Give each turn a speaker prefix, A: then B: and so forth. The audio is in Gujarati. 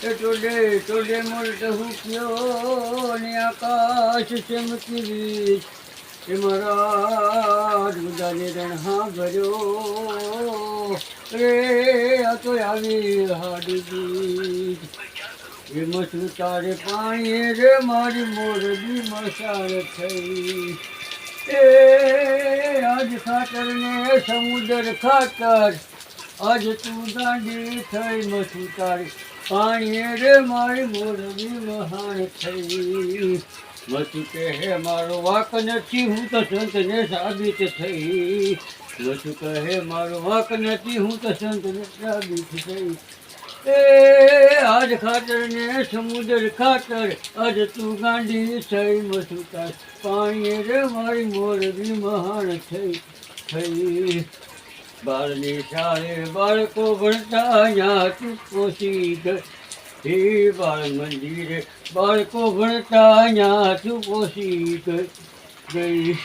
A: ટોડે ટોડે હું હુક્યો ને આકાશ ચમકી એ મારા ગુદાને રણ હા ભર્યો. રે આ તો આવી એ મસું તારે પાણી રે મારી મોરબી મસાળ થઈ. એ આજ ખાતર ને સમુદર ખાતર, આજ તું દાંડી થઈ મસું તારે. પાણી રે મારી મોરબી મહાન થઈ. મસું કે હે મારો વાક નથી, હું તો સંતને સાબિત થઈ. મસું કહે મારો વાક નથી, હું તો સંતને સાબિત થઈ. એ આજ ખાતર ને સમુદ્ર ખાતર, આજ તું ગાંડી થઈ મસુતા પાણીએ રે મારી મોરબી મહાન થઈ થઈ. બાળની શાળે બાળકો ભણતા અહીંયા પોસી ગઈ હે બાળ મંદિરે બાળકો ભણતા અહીંયા પોસી ગઈ ગઈ